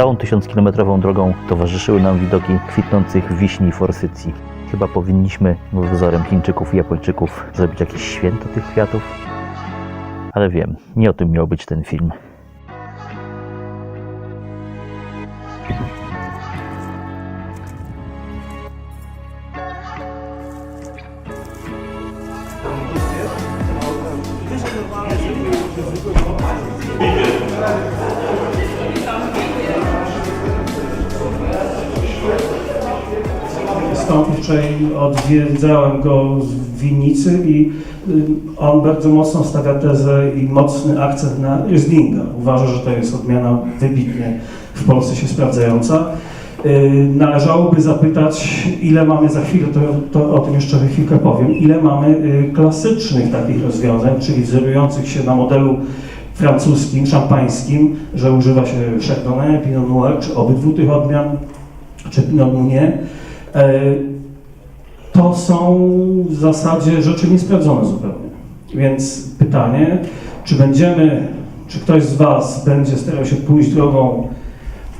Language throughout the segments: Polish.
Całą tysiąckilometrową drogą towarzyszyły nam widoki kwitnących wiśni i forsycji. Chyba powinniśmy, wzorem Chińczyków i Japończyków, zrobić jakieś święto tych kwiatów. Ale wiem, nie o tym miał być ten film. Odwiedzałem go w winnicy i y, on bardzo mocno stawia tezę i mocny akcent na Rieslinga. Uważa, że to jest odmiana wybitnie w Polsce się sprawdzająca. Y, Należałoby zapytać, ile mamy za chwilę, to, to o tym jeszcze chwilkę powiem, ile mamy y, klasycznych takich rozwiązań, czyli wzorujących się na modelu francuskim, szampańskim, że używa się Chardonnay, Pinot Noir, czy obydwu tych odmian, czy Pinot Meunier. To są w zasadzie rzeczy niesprawdzone zupełnie. Więc pytanie, czy będziemy, czy ktoś z Was będzie starał się pójść drogą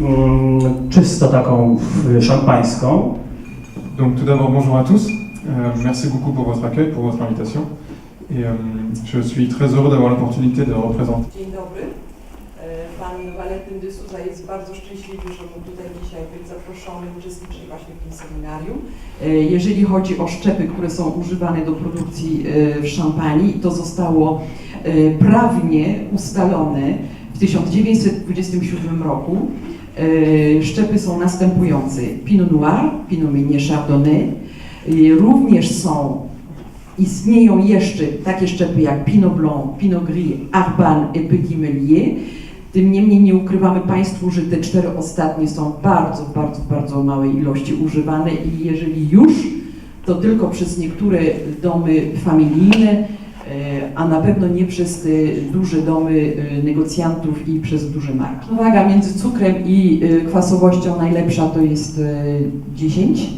mm, czysto taką szampańską, Donc tout d'abord bonjour à tous, Euh, merci beaucoup pour votre accueil, pour votre invitation. Et euh, je suis très heureux d'avoir l'opportunité de représenter Dzień dobry. Pan Walentyn de Souza jest bardzo szczęśliwy, że mógł tutaj dzisiaj być zaproszony, uczestniczyć właśnie w tym seminarium. E, Jeżeli chodzi o szczepy, które są używane do produkcji e, w szampanii, to zostało e, prawnie ustalone w 1927 roku. Szczepy są następujące. Pinot Noir, Pinot Meunier Chardonnay. Również są Istnieją jeszcze takie szczepy jak Pinot Blanc, Pinot Gris, Arban i Petit Melier. Tym niemniej nie ukrywamy Państwu, że te cztery ostatnie są bardzo, bardzo, bardzo małej ilości używane i jeżeli już, to tylko przez niektóre domy familijne, e, a na pewno nie przez te duże domy e, negocjantów i przez duże marki. Waga między cukrem i e, kwasowością najlepsza to jest e, 10.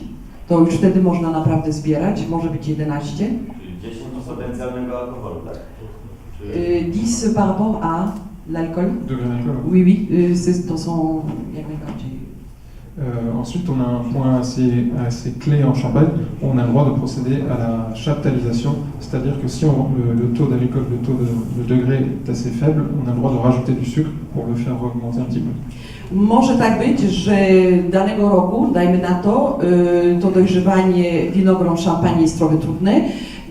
To już wtedy można naprawdę zbierać, może być 11. 10 potencjalnego alkoholu, tak? Czy... Y, 10 par rapport à l'alcool d'alcool. Oui, oui, y, c'est- jak najbardziej. Euh, ensuite, on a un point assez, assez clé en Champagne. On a le droit de procéder à la chaptalisation, c'est-à-dire que si on- le, le taux d'alcool, le taux de, de degré est assez faible, on a le droit de rajouter du sucre pour le faire augmenter un petit peu. Może tak być, że danego roku, dajmy na to, to dojrzewanie winogron szampanii jest trochę trudne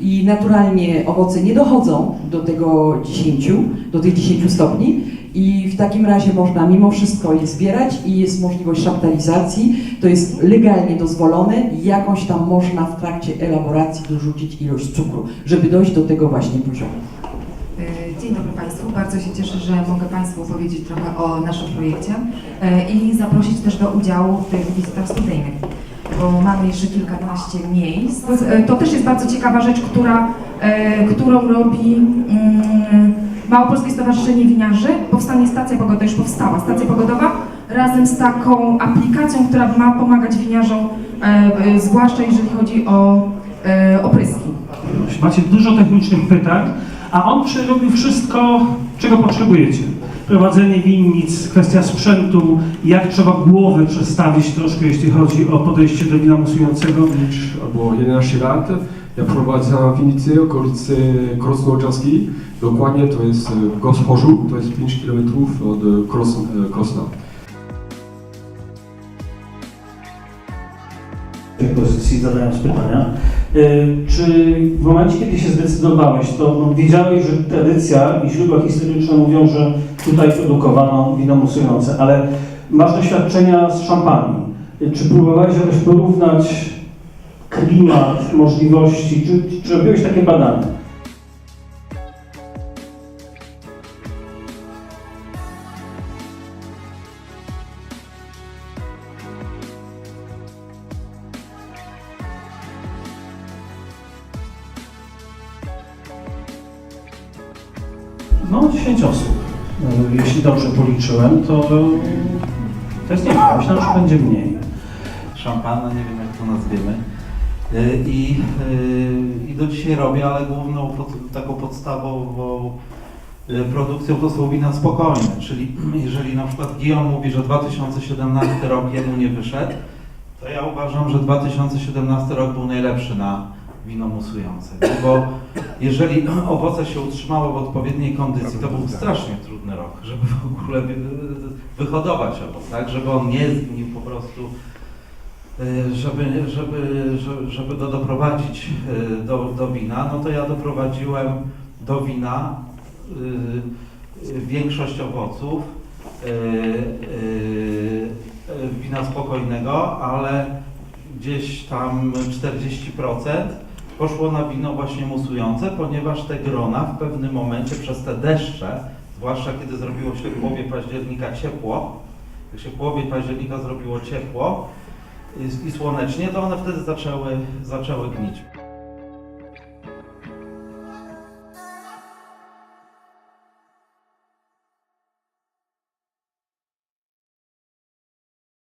i naturalnie owoce nie dochodzą do tego 10, do tych 10 stopni i w takim razie można mimo wszystko je zbierać i jest możliwość szaptalizacji, to jest legalnie dozwolone i jakąś tam można w trakcie elaboracji dorzucić ilość cukru, żeby dojść do tego właśnie poziomu. E, Dzień dobry Państwu. Bardzo się cieszę, że mogę Państwu opowiedzieć trochę o naszym projekcie e, i zaprosić też do udziału w tych wizytach studyjnych, bo mamy jeszcze kilkanaście miejsc. E, To też jest bardzo ciekawa rzecz, która, e, którą robi mm, Małopolskie Stowarzyszenie Winiarzy. Powstanie stacja pogodowa, już powstała stacja pogodowa razem z taką aplikacją, która ma pomagać winiarzom, e, zwłaszcza jeżeli chodzi o opryski. macie dużo technicznych pytań, a on przerobił wszystko, czego potrzebujecie. Prowadzenie winnic, kwestia sprzętu, jak trzeba głowę przestawić troszkę, jeśli chodzi o podejście do wina musującego. albo 11 lat. Ja prowadzę winnicę w okolicy Krosno-Odrzańskiej. Dokładnie to jest w Goschorzu, to jest 5 km od Kros, Krosna. tej pozycji, zadając pytania. Y, Czy w momencie, kiedy się zdecydowałeś, to no, wiedziałeś, że tradycja i źródła historyczne mówią, że tutaj produkowano wino musujące, ale masz doświadczenia z szampanii. Y, Czy próbowałeś jakoś porównać klimat, możliwości, czy, czy robiłeś takie badania? No, 10 osób. Y, Jeśli dobrze policzyłem, to to jest nie wiem, myślałem, że będzie mniej. Szampana, nie wiem jak to nazwiemy. Y, I, y, I do dzisiaj robię, ale główną taką podstawową produkcją to są wina spokojne, czyli jeżeli na przykład Guillaume mówi, że 2017 rok jemu nie wyszedł, to ja uważam, że 2017 rok był najlepszy na wino musujące, no bo jeżeli owoce się utrzymało w odpowiedniej kondycji, to był strasznie trudny rok, żeby w ogóle wy- wyhodować owoc, tak, żeby on nie zgnił po prostu, y, żeby, żeby, żeby, go doprowadzić y, do, do wina, no to ja doprowadziłem do wina y, większość owoców, wina spokojnego, ale gdzieś tam 40% poszło na wino właśnie musujące, ponieważ te grona w pewnym momencie przez te deszcze, zwłaszcza kiedy zrobiło się w połowie października ciepło, jak się w połowie października zrobiło ciepło i, i słonecznie, to one wtedy zaczęły, zaczęły gnić.